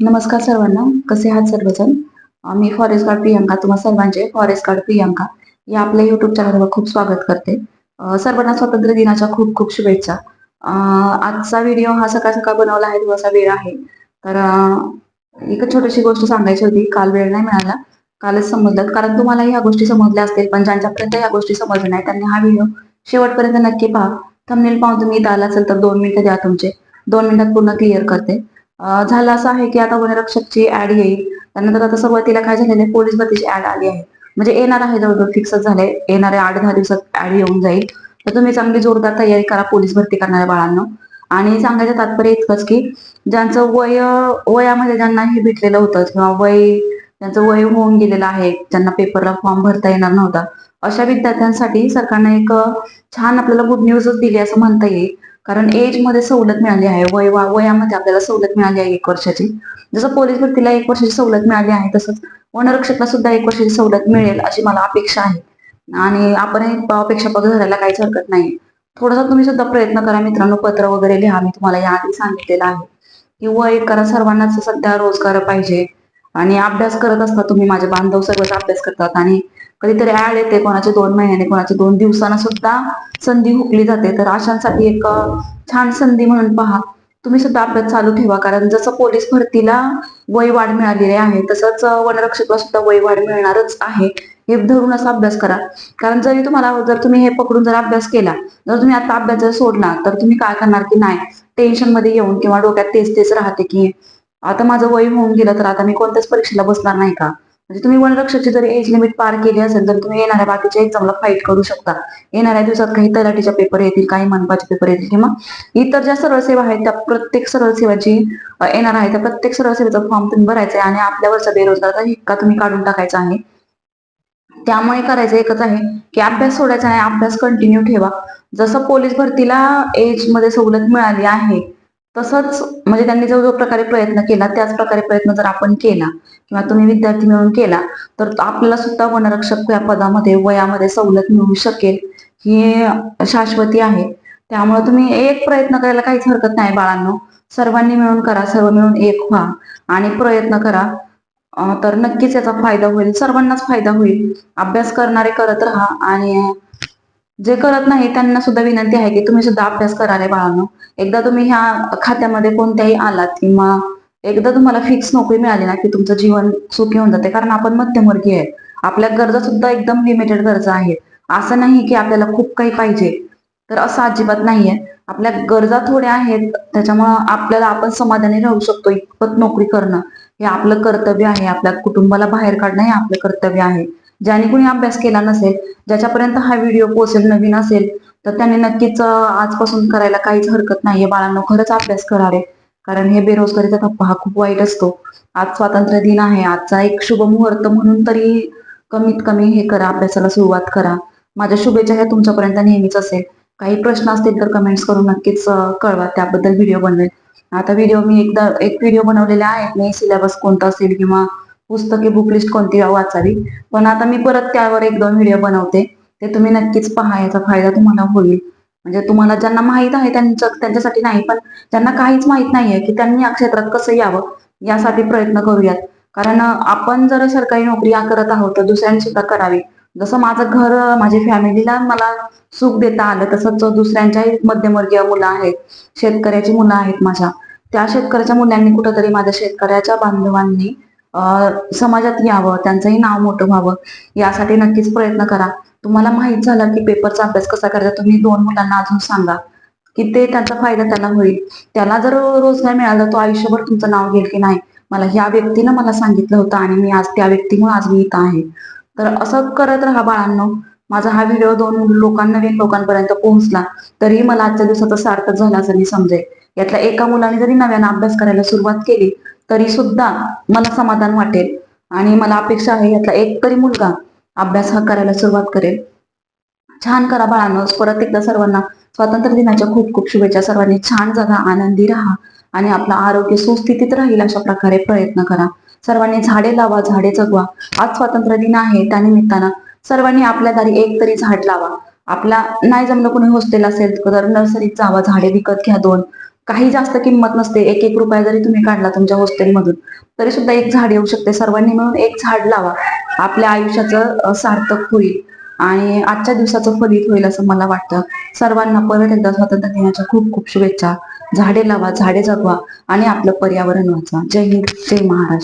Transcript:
नमस्कार सर्वांना. कसे आहात सर्वजण? मी फॉरेस्ट गार्ड प्रियांका. तुम्हा सर्वांचे फॉरेस्ट गार्ड प्रियांका. या आपल्या युट्यूब चॅनलवर खूप स्वागत करते. सर्वांना स्वातंत्र्य दिनाच्या खूप खूप शुभेच्छा. आजचा व्हिडिओ हा सकाळ सकाळ बनवला आहे. दिवसा वेळ आहे. तर एक छोटीशी गोष्ट सांगायची होती. काल वेळ नाही मिळाला. कालच समजलं. कारण तुम्हाला ह्या गोष्टी समजल्या असतील. पण ज्यांच्यापर्यंत ह्या गोष्टी समजल्या नाही त्यांनी हा व्हिडिओ शेवटपर्यंत नक्की पहा. थंबनेल पाहून तुम्ही इथं आला असेल तर दोन मिनिटं द्या तुमचे. दोन मिनिटात पूर्ण क्लिअर करते. झालं असं आहे की आता वनरक्षकची ऍड येईल. त्यानंतर आता सुरुवातीला काय झालेलं पोलीस भरतीची ऍड आली आहे. म्हणजे येणार आहे जवळजवळ फिक्सच झाले येणाऱ्या आठ दहा दिवसात ऍड येऊन जाईल. तर तुम्ही चांगली जोरदार तयारी करा पोलीस भरती करणाऱ्या बाळांना. आणि सांगायचं तात्पर्य इतकंच की ज्यांचं वय वयामध्ये ज्यांना हे भेटलेलं होतं किंवा वय त्यांचं वय होऊन गेलेलं आहे ज्यांना पेपरला फॉर्म भरता येणार नव्हता अशा विद्यार्थ्यांसाठी सरकारने एक छान आपल्याला गुड न्यूजच दिली असं म्हणता येईल. कारण एजमध्ये सवलत मिळाली आहे. वय वयामध्ये आपल्याला सवलत मिळाली आहे एक वर्षाची. जसं पोलीस भरतीला एक वर्षाची सवलत मिळाली आहे तसंच वनरक्षकला सुद्धा एक वर्षाची सवलत मिळेल अशी मला अपेक्षा आहे. आणि आपणही अपेक्षा पग धरायला काहीच हरकत नाही. थोडासा तुम्ही सुद्धा प्रयत्न करा मित्रांनो. पत्र वगैरे लिहा. मी तुम्हाला याआधी सांगितलेलं आहे. की वय करा. सर्वांनाच सध्या रोजगार पाहिजे. आणि अभ्यास करत असता तुम्ही माझे बांधव सर्वच अभ्यास करतात. आणि कधीतरी ऍड येते कोणाचे दोन महिन्याने कोणाचे दोन दिवसानं सुद्धा संधी हुकली जाते. तर अशांसाठी एक छान संधी म्हणून पहा. तुम्ही सुद्धा अभ्यास चालू ठेवा कारण जसं पोलीस भरतीला वय वाढ मिळालेली आहे तसंच वनरक्षकला सुद्धा वय वाढ मिळणारच आहे. हे धरून असा अभ्यास करा. कारण जरी तुम्हाला जर तुम्ही हे पकडून जर अभ्यास केला जर तुम्ही आता अभ्यास जर सोडला तर तुम्ही काय करणार की नाही? टेन्शनमध्ये येऊन किंवा डोक्यात तेच तेच राहते की आता माझं वय होऊन गेलं तर आता मी कोणत्याच परीक्षेला बसणार नाही का? म्हणजे तुम्ही वनरक्षकची जर एज लिमिट पार केली असेल तर तुम्ही येणाऱ्या बाकीच्या एक्झामला फाईट करू शकता. येणाऱ्या दिवसात काही तलाठीच्या पेपर येतील काही मनपाचे पेपर येतील किंवा इतर ज्या सरळ सेवा आहेत त्या प्रत्येक सरळ सेवाची येणार आहे. त्या प्रत्येक सरळ सेवेचा फॉर्म तुम्ही भरायचा आहे आणि आपल्यावरचा बेरोजगारचा हिक्का तुम्ही काढून टाकायचा आहे. त्यामुळे करायचं एकच आहे की अभ्यास सोडायचा नाही अभ्यास कंटिन्यू ठेवा. जसं पोलीस भरतीला एजमध्ये सवलत मिळाली आहे तसंच म्हणजे त्यांनी जो जो प्रकारे प्रयत्न केला त्याच प्रकारे प्रयत्न जर आपण केला किंवा तुम्ही विद्यार्थी मिळून केला तर आपल्याला सुद्धा वनरक्षक या पदामध्ये वयामध्ये सवलत मिळू शकेल ही शाश्वती आहे. त्यामुळे तुम्ही एक प्रयत्न करायला काहीच हरकत नाही बाळांनो. सर्वांनी मिळून करा सर्व मिळून एक व्हा आणि प्रयत्न करा. तर नक्कीच याचा फायदा होईल सर्वांनाच फायदा होईल. अभ्यास करणारे करत राहा आणि जे करत नाही त्यांना सुद्धा विनंती आहे की तुम्ही सुद्धा अभ्यास करा रे बाळांनो. एकदा तुम्ही ह्या खात्यामध्ये कोणत्याही आलात किंवा एकदा तुम्हाला फिक्स नोकरी मिळाली ना की तुमचं जीवन सुखी होऊन जाते. कारण आपण मध्यमवर्गीय आहे आपल्या गरजा सुद्धा एकदम लिमिटेड गरजा आहेत. असं नाही की आपल्याला खूप काही पाहिजे. तर असं अजिबात नाहीये. आपल्या गरजा थोड्या आहेत. त्याच्यामुळं आपल्याला आपण समाधानी राहू शकतो इतपत नोकरी करणं. हे आपलं कर्तव्य आहे. आपल्या कुटुंबाला बाहेर काढणं हे आपलं कर्तव्य आहे. ज्याने कोणी अभ्यास केला नसेल ज्याच्यापर्यंत हा व्हिडिओ पोहोचेल नवीन असेल तर त्यांनी नक्कीच आजपासून करायला काहीच हरकत नाहीये बाळांनो खरंच अभ्यास करावे. कारण हे बेरोजगारीचा थप्पा हा खूप वाईट असतो. आज स्वातंत्र्य दिन आहे. आजचा एक शुभ मुहूर्त म्हणून तरी कमीत कमी हे करा. अभ्यासाला सुरुवात करा. माझ्या शुभेच्छा ह्या तुमच्यापर्यंत नेहमीच असेल. काही प्रश्न असतील तर कमेंट्स करून नक्कीच कळवा. त्याबद्दल व्हिडिओ बनवेल. आता व्हिडिओ मी एकदा एक व्हिडिओ बनवलेला आहे. मी सिलेबस कोणता असेल किंवा पुस्तके बुक लिस्ट कोणती वाचावी. पण आता मी परत त्यावर एक दोन व्हिडिओ बनवते. ते तुम्ही नक्कीच पहा याचा फायदा तुम्हाला होईल. म्हणजे तुम्हाला ज्यांना माहीत आहे त्यांचं त्यांच्यासाठी नाही पण ज्यांना काहीच माहीत नाहीये की त्यांनी या क्षेत्रात कसं यावं यासाठी प्रयत्न करूयात. कारण आपण जर सरकारी नोकरी या करत आहोत तर दुसऱ्यांनी सुद्धा करावी. जसं माझं घर माझ्या फॅमिलीला मला सुख देता आलं तसंच दुसऱ्यांच्याही मध्यमवर्गीय मुलं आहेत शेतकऱ्याची मुलं आहेत माझ्या. त्या शेतकऱ्याच्या मुलांनी कुठंतरी माझ्या शेतकऱ्याच्या बांधवांनी समाजात यावं त्यांचंही नाव मोठं व्हावं यासाठी नक्कीच प्रयत्न करा. तुम्हाला माहीत झालं की पेपरचा अभ्यास कसा करायचा तुम्ही दोन मुलांना अजून सांगा की ते त्याचा फायदा त्याला होईल. त्याला जर रोजगार मिळाला तो आयुष्यभर तुमचं नाव घेईल की नाही? मला ह्या व्यक्तीनं मला सांगितलं होतं आणि मी आज त्या व्यक्तीमुळे आज मी इथं आहे. तर असं करत राहा बाळांनो. माझा हा व्हिडिओ दोन लोकांना नवीन लोकांपर्यंत पोहोचला तरी मला आजच्या दिवसाचा सार्थक झाला असं मी समजेल यातल्या एका मुलाने जरी नव्यानं अभ्यास करायला सुरुवात केली तरी सुद्धा मला समाधान वाटेल. आणि मला अपेक्षा आहे यातला एक तरी मुलगा अभ्यास हा करायला सुरुवात करेल. छान करा बाळांनो. परत एकदा सर्वांना स्वातंत्र्य दिनाच्या खूप खूप शुभेच्छा. सर्वांनी छान जगा आनंदी राहा आणि आपलं आरोग्य सुस्थितीत राहील अशा प्रकारे प्रयत्न करा. सर्वांनी झाडे लावा झाडे जगवा. आज स्वातंत्र्य दिन आहे त्यानिमित्तानं सर्वांनी आपल्या दारी एक तरी झाड लावा. आपला नाही जमलं कोणी हॉस्टेल असेल तर नर्सरीत जावा झाडे विकत घ्या दोन. काही जास्त किंमत नसते. एक एक रुपया जरी तुम्ही काढला तुमच्या हॉस्टेलमधून तरी सुद्धा एक झाड येऊ शकते. सर्वांनी मिळून एक झाड लावा. आपल्या आयुष्याचं सार्थक होईल आणि आजच्या दिवसाचं फलित होईल असं मला वाटतं. सर्वांना परत एकदा स्वातंत्र्य दिनाच्या खूप खूप शुभेच्छा. झाडे लावा झाडे जगवा आणि आपलं पर्यावरण वाचवा. जय हिंद जय महाराष्ट्र.